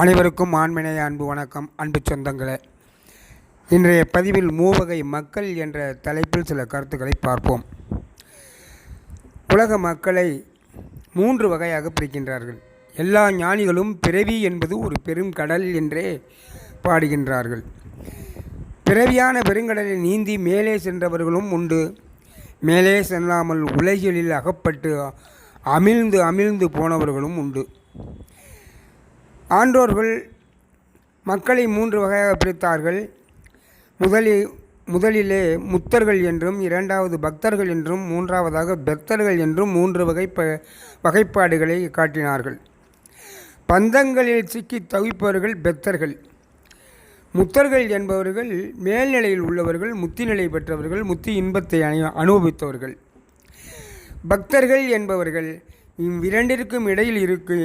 அனைவருக்கும் ஆண்மனை அன்பு வணக்கம் அன்பு சொந்தங்களே. இன்றைய பதிவில் மூவகை மக்கள் என்ற தலைப்பில் சில கருத்துக்களை பார்ப்போம். உலக மக்களை மூன்று வகையாக பிரிக்கின்றார்கள். எல்லா ஞானிகளும் பிறவி என்பது ஒரு பெரும் கடல் என்றே பாடுகின்றார்கள். பிறவியான பெருங்கடலை நீந்தி மேலே சென்றவர்களும் உண்டு. மேலே செல்லாமல் உலகிலில் அகப்பட்டு அமிழ்ந்து அமிழ்ந்து போனவர்களும் உண்டு. ஆன்றோர்கள் மக்களை மூன்று வகையாக பிரித்தார்கள். முதலில் முதலிலே முத்தர்கள் என்றும் இரண்டாவது பக்தர்கள் என்றும் மூன்றாவதாக பெத்தர்கள் என்றும் மூன்று வகை ப வகைப்பாடுகளை காட்டினார்கள். பந்தங்களில் சிக்கி தவிப்பவர்கள் பெத்தர்கள் முத்தர்கள் என்பவர்கள் மேல்நிலையில் உள்ளவர்கள் முத்தி நிலை பெற்றவர்கள் முத்தி இன்பத்தை அனுபவித்தவர்கள். பக்தர்கள் என்பவர்கள் இவ்விரண்டிற்கும் இடையில் இருக்கு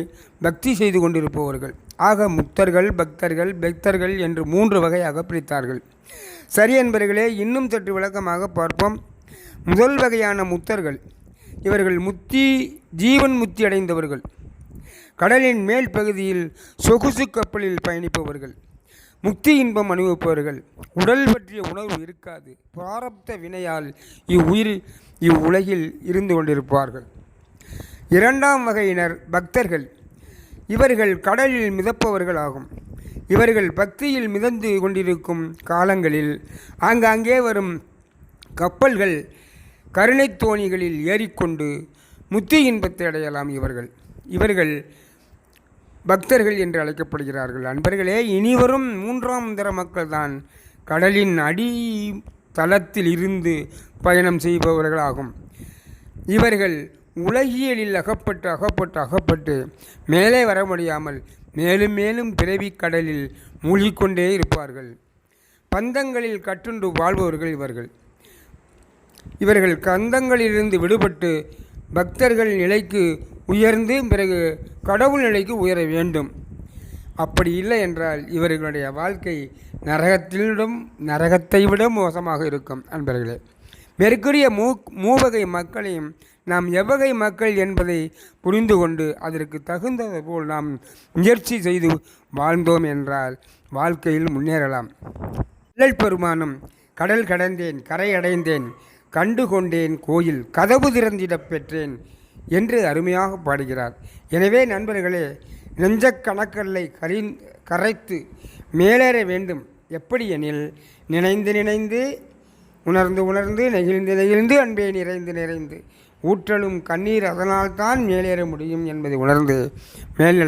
பக்தி செய்து கொண்டிருப்பவர்கள். ஆக முக்தர்கள் பக்தர்கள் பக்தர்கள் என்று மூன்று வகையாக பிரித்தார்கள். சரி என்பர்களே இன்னும் சற்று விளக்கமாக பார்ப்போம். முதல் வகையான முத்தர்கள் இவர்கள் முத்தி ஜீவன் முத்தி அடைந்தவர்கள். கடலின் மேல் பகுதியில் சொகுசு கப்பலில் பயணிப்பவர்கள். முக்தி இன்பம் அனுபவிப்பவர்கள். உடல் பற்றிய உணர்வு இருக்காது. பிராரப்த வினையால் இவ்வுயிர் இவ்வுலகில் இருந்து கொண்டிருப்பார்கள். இரண்டாம் வகையினர் பக்தர்கள். இவர்கள் கடலில் மிதப்பவர்களாகும். இவர்கள் பக்தியில் மிதந்து கொண்டிருக்கும் காலங்களில் ஆங்காங்கே வரும் கப்பல்கள் கருணை தோணிகளில் ஏறிக்கொண்டு முத்தி இன்பத்தை அடையலாம் இவர்கள். இவர்கள் பக்தர்கள் என்று அழைக்கப்படுகிறார்கள். அன்பர்களே இனிவரும் மூன்றாம் தர மக்கள் தான் கடலின் அடி தளத்தில் இருந்து பயணம் செய்பவர்களாகும். இவர்கள் உலகியலில் அகப்பட்டு அகப்பட்டு அகப்பட்டு மேலே வர முடியாமல் மேலும் மேலும் பிறவி கடலில் மூழ்கிக்கொண்டே இருப்பார்கள். பந்தங்களில் கட்டுண்டு வாழ்பவர்கள் இவர்கள். இவர்கள் கந்தங்களிலிருந்து விடுபட்டு பக்தர்கள் நிலைக்கு உயர்ந்து பிறகு கடவுள் நிலைக்கு உயர வேண்டும். அப்படி இல்லை என்றால் இவர்களுடைய வாழ்க்கை நரகத்திலும் நரகத்தை விட மோசமாக இருக்கும். அன்பர்களே மேற்கூறிய மூ மூவகை மக்களையும் நாம் எவ்வகை மக்கள் என்பதை புரிந்து கொண்டு அதற்கு தகுந்தது போல் நாம் முயற்சி செய்து வாழ்ந்தோம் என்றால் வாழ்க்கையில் முன்னேறலாம். கடல் பெருமானம் கடல் கடந்தேன் கரை அடைந்தேன் கண்டு கொண்டேன் கோயில் கதவு திறந்திடப் பெற்றேன் என்று அருமையாக பாடுகிறார். எனவே நண்பர்களே நெஞ்ச கணக்கல்லை கரி கரைத்து மேலேற வேண்டும். எப்படி எனில் நினைந்து நினைந்து உணர்ந்து உணர்ந்து நெகிழ்ந்து நெகிழ்ந்து அன்பே நிறைந்து நிறைந்து. ஊற்றலும் கண்ணீர் அதனால்தான் மேலேற முடியும் என்பதை உணர்ந்து மேல்நிலை